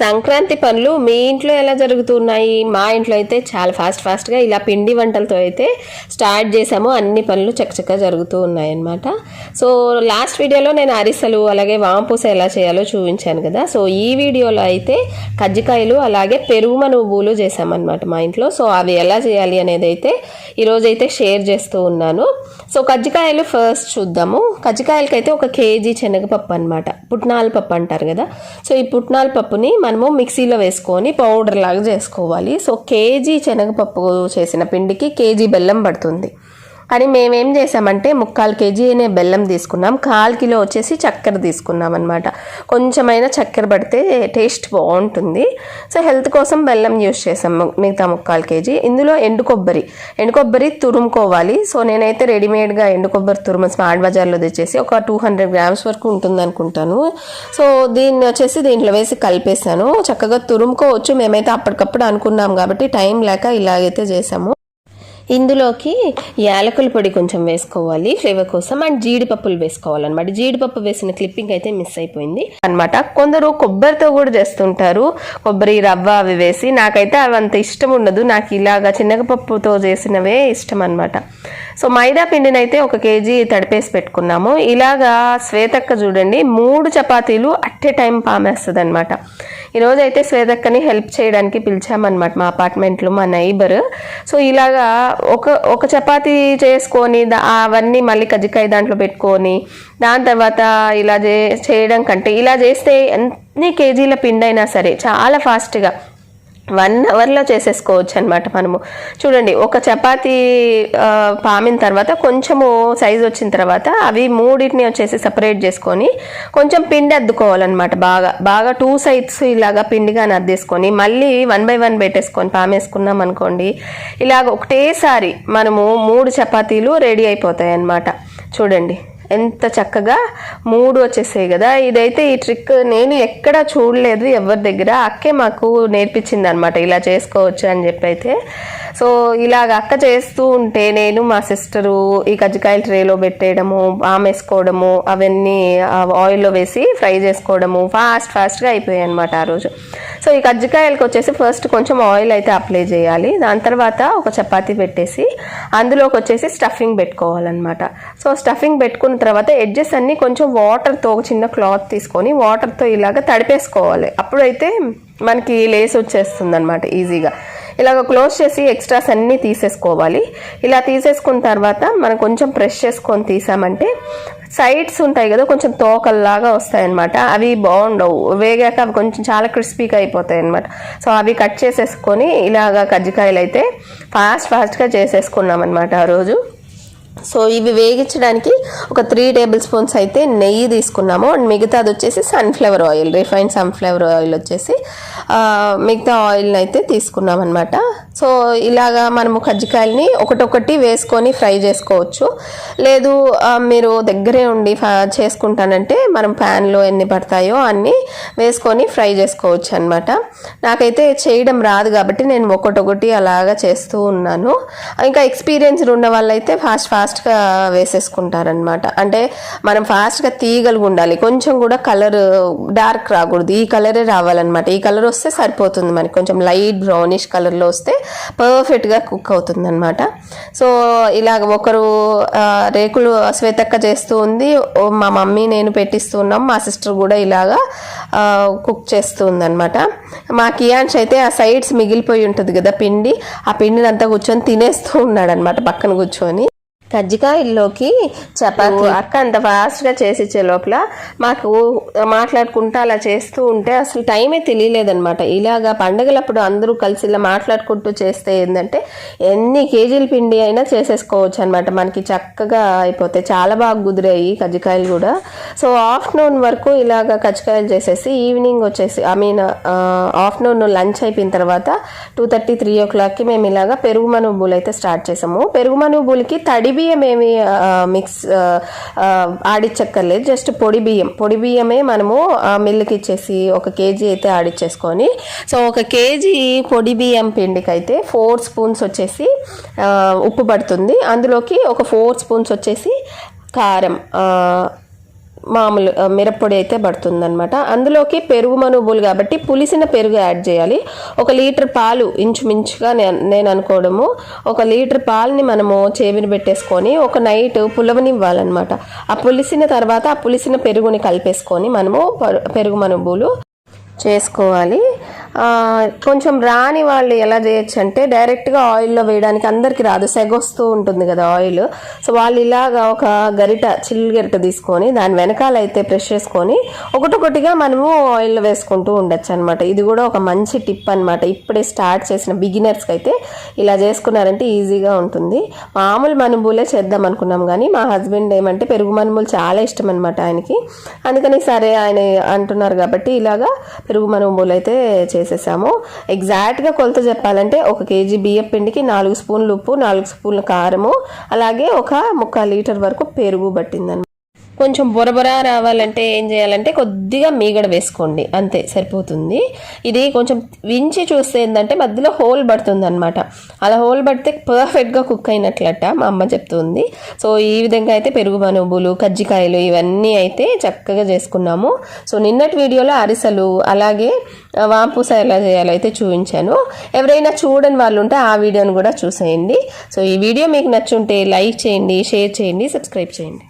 సంక్రాంతి పనులు మీ ఇంట్లో ఎలా జరుగుతున్నాయి? మా ఇంట్లో అయితే చాలా ఫాస్ట్ ఫాస్ట్గా ఇలా పిండి వంటలతో అయితే స్టార్ట్ చేసాము. అన్ని పనులు చక్కచక్క జరుగుతూ ఉన్నాయన్నమాట. సో లాస్ట్ వీడియోలో నేను అరిసెలు అలాగే వాంపూస ఎలా చేయాలో చూపించాను కదా. సో ఈ వీడియోలో అయితే కజ్జికాయలు అలాగే పెరుగు నువ్వులు చేసామన్నమాట మా ఇంట్లో. సో అవి ఎలా చేయాలి అనేది అయితే ఈరోజైతే షేర్ చేస్తూ ఉన్నాను. సో కజ్జికాయలు ఫస్ట్ చూద్దాము. కజ్జికాయలకైతే ఒక కేజీ శనగపప్పు అనమాట పుట్నాల పప్పు అంటారు కదా. సో ఈ పుట్నాల పప్పుని మనము మిక్సీలో వేసుకొని పౌడర్ లాగా చేసుకోవాలి. సో కేజీ శనగపప్పు చేసిన పిండికి కేజీ బెల్లం పడుతుంది. కానీ మేమేం చేసామంటే ముక్కాలు కేజీ అనే బెల్లం తీసుకున్నాం. కాల్ కిలో వచ్చేసి చక్కెర తీసుకున్నాం అనమాట కొంచెమైనా చక్కెర పడితే టేస్ట్ బాగుంటుంది. సో హెల్త్ కోసం బెల్లం యూస్ చేసాం మిగతా ముక్కాలు కేజీ. ఇందులో ఎండు కొబ్బరి ఎండు కొబ్బరి తురుముకోవాలి. సో నేనైతే రెడీమేడ్గా ఎండు కొబ్బరి తురుము స్మార్ట్ బజార్లో తెచ్చేసి ఒక టూ హండ్రెడ్ గ్రామ్స్ వరకు ఉంటుంది అనుకుంటాను సో దీన్ని వచ్చేసి దీంట్లో వేసి కలిపేసాను చక్కగా తురుముకోవచ్చు. మేమైతే అప్పటికప్పుడు అనుకున్నాం కాబట్టి టైం లేక ఇలాగైతే చేసాము ఇందులోకి యాలకుల పొడి కొంచెం వేసుకోవాలి ఫ్లేవర్ కోసం అండ్ జీడిపప్పులు వేసుకోవాలన్నమాట. జీడిపప్పు వేసిన క్లిప్పింగ్ అయితే మిస్ అయిపోయింది. అనమాట కొందరు కొబ్బరితో కూడా చేస్తుంటారు. కొబ్బరి రవ్వ అవి వేసి నాకైతే అవి అంత ఇష్టం ఉండదు. నాకు ఇలాగా చిన్నగపప్పుతో చేసినవే ఇష్టం అనమాట సో మైదా పిండిని అయితే ఒక కేజీ తడిపేసి పెట్టుకున్నాము. ఇలాగా శ్వేతక్క చూడండి మూడు చపాతీలు అట్టే టైం పామేస్తుంది అనమాట ఈరోజు అయితే శ్వేతక్కని హెల్ప్ చేయడానికి పిలిచామన్నమాట మా అపార్ట్మెంట్లో మా నైబర్. సో ఇలాగా ఒక ఒక చపాతి చేసుకొని అవన్నీ మళ్ళీ కజ్జికాయ దాంట్లో పెట్టుకొని దాని తర్వాత ఇలా చే చేయడం కంటే ఇలా చేస్తే ఎన్ని కేజీల పిండి అయినా సరే చాలా ఫాస్ట్గా. వన్ అవర్లో చేసేసుకోవచ్చు అనమాట మనము. చూడండి ఒక చపాతీ పామిన తర్వాత కొంచెము సైజ్ వచ్చిన తర్వాత అవి మూడింటిని వచ్చేసి సపరేట్ చేసుకొని కొంచెం పిండి అద్దుకోవాలన్నమాట బాగా. బాగా టూ సైడ్స్ ఇలాగా పిండిగా అద్దేసుకొని మళ్ళీ వన్ బై వన్ పెట్టేసుకొని పామేసుకున్నాం అనుకోండి ఇలాగ ఒకటేసారి మనము మూడు చపాతీలు రెడీ అయిపోతాయి అన్నమాట చూడండి. ఎంత చక్కగా మూడు వచ్చేసాయి కదా. ఇదైతే ఈ ట్రిక్ నేను ఎక్కడ చూడలేదు ఎవరి దగ్గర. అక్కే మాకు నేర్పించింది అనమాట ఇలా చేసుకోవచ్చు అని చెప్పి అయితే సో ఇలాగ అక్క చేస్తూ ఉంటే నేను మా సిస్టరు ఈ కజ్జికాయల ట్రేలో పెట్టేయడము ఆమేసుకోవడము అవన్నీ ఆయిల్లో వేసి ఫ్రై చేసుకోవడము ఫాస్ట్ ఫాస్ట్గా అయిపోయాయి అనమాట ఆ రోజు. సో ఈ కజ్జికాయలకు వచ్చేసి ఫస్ట్ కొంచెం ఆయిల్ అయితే అప్లై చేయాలి. దాని తర్వాత ఒక చపాతీ పెట్టేసి అందులోకి వచ్చేసి స్టఫింగ్ పెట్టుకోవాలన్నమాట. సో స్టఫింగ్ పెట్టుకున్న తర్వాత ఎడ్జెస్ అన్ని కొంచెం వాటర్తో ఒక చిన్న క్లాత్ తీసుకొని వాటర్తో ఇలాగ తడిపేసుకోవాలి. అప్పుడైతే మనకి లేస్ వచ్చేస్తుంది అనమాట ఈజీగా ఇలాగ క్లోజ్ చేసి ఎక్స్ట్రాస్ అన్నీ తీసేసుకోవాలి. ఇలా తీసేసుకున్న తర్వాత మనం కొంచెం ప్రెస్ చేసుకొని తీసామంటే సైడ్స్ ఉంటాయి కదా కొంచెం తోకల్లాగా వస్తాయన్నమాట. అవి బాగుండవు. వేగాక అవి కొంచెం చాలా క్రిస్పీగా అయిపోతాయి అనమాట సో అవి కట్ చేసేసుకొని ఇలాగ కజ్జికాయలు అయితే ఫాస్ట్ ఫాస్ట్గా చేసేసుకున్నాం అనమాట ఆ రోజు. సో ఇవి వేగించడానికి ఒక త్రీ టేబుల్ స్పూన్స్ అయితే నెయ్యి తీసుకున్నాము. అండ్ మిగతాది వచ్చేసి sunflower oil refine sunflower oil వచ్చేసి మిగతా ఆయిల్ని అయితే తీసుకున్నాం అనమాట సో ఇలాగా మనము కజ్జికాయలని ఒకటొకటి వేసుకొని ఫ్రై చేసుకోవచ్చు. లేదు మీరు దగ్గరే ఉండి ఫ- చేసుకుంటానంటే మనం ప్యాన్లో ఎన్ని పడతాయో అన్ని వేసుకొని ఫ్రై చేసుకోవచ్చు అనమాట నాకైతే చేయడం రాదు కాబట్టి నేను ఒకటొకటి అలాగా చేస్తూ ఉన్నాను. ఇంకా ఎక్స్పీరియన్స్ ఉన్న వాళ్ళైతే ఫాస్ట్ ఫాస్ట్గా వేసేసుకుంటారనమాట అంటే మనం ఫాస్ట్గా తీయగలిగి ఉండాలి. కొంచెం కూడా కలర్ డార్క్ రాకూడదు. ఈ కలరే రావాలన్నమాట. ఈ కలర్ వస్తే సరిపోతుంది మనకి. కొంచెం లైట్ బ్రౌనిష్ కలర్లో వస్తే పర్ఫెక్ట్గా కుక్ అవుతుంది అనమాట సో ఇలాగ ఒకరు రేకులు శ్వేతక్క చేస్తూ ఉంది. మా మమ్మీ నేను పెట్టిస్తూ ఉన్నాం. మా సిస్టర్ కూడా ఇలాగా కుక్ చేస్తూ ఉందన్నమాట. మా కియాన్స్ అయితే ఆ సైడ్స్ మిగిలిపోయి ఉంటుంది కదా పిండి. ఆ పిండిని అంతా కూర్చొని తినేస్తూ ఉన్నాడనమాట పక్కన కూర్చొని. కజ్జికాయల్లోకి చపాతీ. అక్క అంత ఫాస్ట్గా చేసి ఇచ్చే లోపల మాకు మాట్లాడుకుంటూ అలా చేస్తూ ఉంటే అసలు టైమే తెలియలేదన్నమాట. ఇలాగా పండగలప్పుడు అందరూ కలిసి ఇలా మాట్లాడుకుంటూ చేస్తే ఏంటంటే ఎన్ని కేజీల పిండి అయినా చేసేసుకోవచ్చు అనమాట మనకి చక్కగా అయిపోతాయి చాలా బాగా కుదిరాయి కజ్జికాయలు కూడా. సో ఆఫ్టర్నూన్ వరకు ఇలాగ కజ్జికాయలు చేసేసి ఈవినింగ్ వచ్చేసి ఐ మీన్ ఆఫ్టర్నూన్ లంచ్ అయిపోయిన తర్వాత టూ థర్టీ త్రీ ఓ క్లాక్కి మేము ఇలాగ పెరుగు మనుబులు అయితే స్టార్ట్ చేసాము. పెరుగు మనుబులకి తడి బియ్యం ఏమి మిక్స్ ఆడిచ్చక్కర్లేదు. జస్ట్ పొడి బియ్యం. పొడి బియ్యమే మనము ఆ, మిల్లుకి ఇచ్చేసి ఒక కేజీ అయితే ఆడిచ్చేసుకొని సో ఒక కేజీ పొడి బియ్యం పిండికి అయితే ఫోర్ స్పూన్స్ వచ్చేసి ఉప్పు పడుతుంది. అందులోకి ఒక ఫోర్ స్పూన్స్ వచ్చేసి కారం మామూలు మిరప్పొడి అయితే పడుతుందన్నమాట. అందులోకి పెరుగు మనుబులు కాబట్టి పులిసిన పెరుగు యాడ్ చేయాలి. ఒక లీటర్ పాలు ఇంచుమించుగా నేను నేను అనుకోవడము. ఒక లీటర్ పాలని మనము చేవిని పెట్టేసుకొని ఒక నైట్ పులవనివ్వాలన్నమాట. ఆ పులిసిన తర్వాత ఆ పులిసిన పెరుగుని కలిపేసుకొని మనము పెరుగు మనుబులు చేసుకోవాలి. కొంచెం రాని వాళ్ళు ఎలా చేయొచ్చు అంటే డైరెక్ట్గా ఆయిల్లో వేయడానికి అందరికీ రాదు. సెగొస్తూ ఉంటుంది కదా ఆయిల్ సో వాళ్ళు ఇలాగా ఒక గరిట చిల్లు గరిట తీసుకొని దాని వెనకాల అయితే ప్రెష్ చేసుకొని ఒకటొకటిగా మనము ఆయిల్ వేసుకుంటూ ఉండొచ్చు అనమాట ఇది కూడా ఒక మంచి టిప్ అనమాట ఇప్పుడే స్టార్ట్ చేసిన బిగినర్స్కి అయితే ఇలా చేసుకున్నారంటే ఈజీగా ఉంటుంది. మామూలు మనుబులే చేద్దాం అనుకున్నాం కానీ మా హస్బెండ్ ఏమంటే పెరుగు మనుబులు చాలా ఇష్టం అనమాట ఆయనకి. అందుకని సరే ఆయన అంటున్నారు కాబట్టి ఇలాగా పెరుగు మనుబులు అయితే చేసేసాము ఎగ్జాక్ట్గా కొలత చెప్పాలంటే ఒక కేజీ బియ్యం పిండికి నాలుగు స్పూన్లు ఉప్పు నాలుగు స్పూన్ల కారము అలాగే ఒక ముక్కాల్ లీటర్ వరకు పెరుగు పట్టిందని కొంచెం బొరబొర రావాలంటే ఏం చేయాలంటే కొద్దిగా మీగడ వేసుకోండి. అంతే సరిపోతుంది. ఇది కొంచెం వించి చూస్తే ఏంటంటే మధ్యలో హోల్ పడుతుంది అనమాట అలా హోల్ పడితే పర్ఫెక్ట్గా కుక్ అయినట్లట మా అమ్మ చెప్తుంది. సో ఈ విధంగా అయితే పెరుగు మనుబులు కజ్జికాయలు ఇవన్నీ అయితే చక్కగా చేసుకున్నాము. సో నిన్నటి వీడియోలో అరిసెలు అలాగే వాంపూస ఎలా చేయాలో అయితే చూపించాను. ఎవరైనా చూడని వాళ్ళు ఉంటే ఆ వీడియోని కూడా చూసేయండి. సో ఈ వీడియో మీకు నచ్చుంటే లైక్ చేయండి షేర్ చేయండి సబ్స్క్రైబ్ చేయండి.